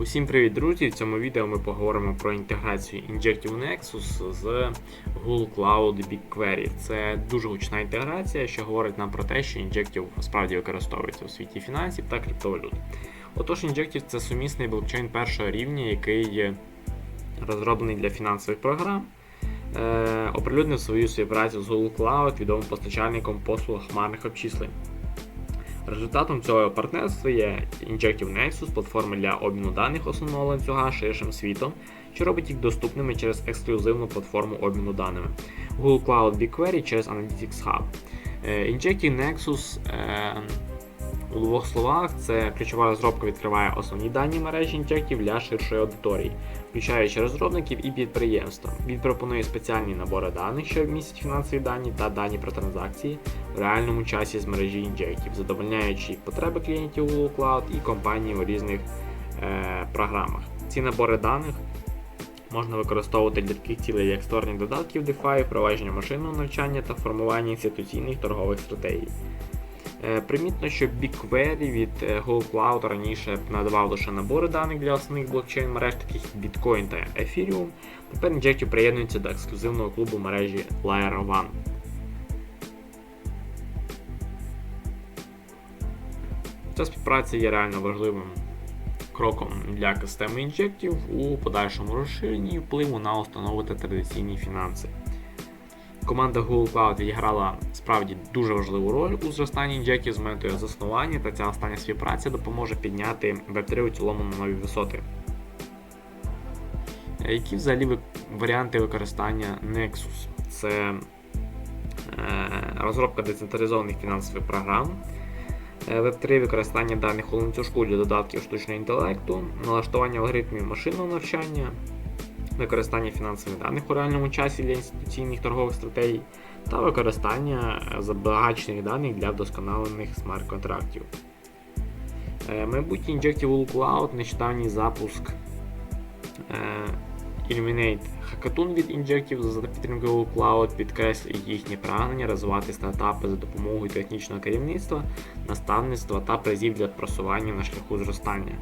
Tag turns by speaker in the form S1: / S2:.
S1: Усім привіт, друзі! В цьому відео ми поговоримо про інтеграцію Injective Nexus з Google Cloud BigQuery. Це дуже гучна інтеграція, що говорить нам про те, що Injective справді використовується у світі фінансів та криптовалют. Отож, Injective це сумісний блокчейн першого рівня, який розроблений для фінансових програм. Е, оприлюднив свою співпрацю з Google Cloud відомим постачальником послуг хмарних обчислень. Результатом цього партнерства є Injective Nexus, платформа для обміну даних основного ланцюга ширшим світом, що робить їх доступними через ексклюзивну платформу обміну даними. Google Cloud BigQuery через Analytics Hub. Е, Injective Nexus е, у двох словах це ключова розробка відкриває основні дані мережі Injective для ширшої аудиторії, включаючи розробників і підприємства. Він пропонує спеціальні набори даних, що містять фінансові дані та дані про транзакції в реальному часі з мережі Injective, задовольняючи потреби клієнтів Google Cloud і компаній у різних е, програмах. Ці набори даних можна використовувати для таких цілей, як створення додатків DeFi, впровадження машинного навчання та формування інституційних торгових стратегій. Е, Примітно, що BigQuery від е, Google раніше надавав лише набори даних для основних блокчейн мереж, таких як Bitcoin та Ethereum. Тепер Injective приєднується до ексклюзивного клубу мережі Layer One. Ця співпраця є реально важливим кроком для системи Injective у подальшому розширенні впливу на установи та традиційні фінанси. Команда Google Cloud відіграла справді дуже важливу роль у зростанні Injective з метою заснування, та ця остання співпраця допоможе підняти Web3 у цілому на нові висоти. Е, Які взагалі варіанти використання Nexus? Це е, розробка децентралізованих фінансових програм, е, Web3 використання даних у ланцюжку для додатків штучного інтелекту, налаштування алгоритмів машинного навчання, використання фінансових даних у реальному часі для інституційних торгових стратегій та використання забагачених даних для вдосконалених смарт-контрактів. Е, Майбутній Injective Cloud, нещодавній запуск е, Illuminate Hackathon від Injective за підтримки Cloud підкреслює їхнє прагнення розвивати стартапи за допомогою технічного керівництва, наставництва та призів для просування на шляху зростання.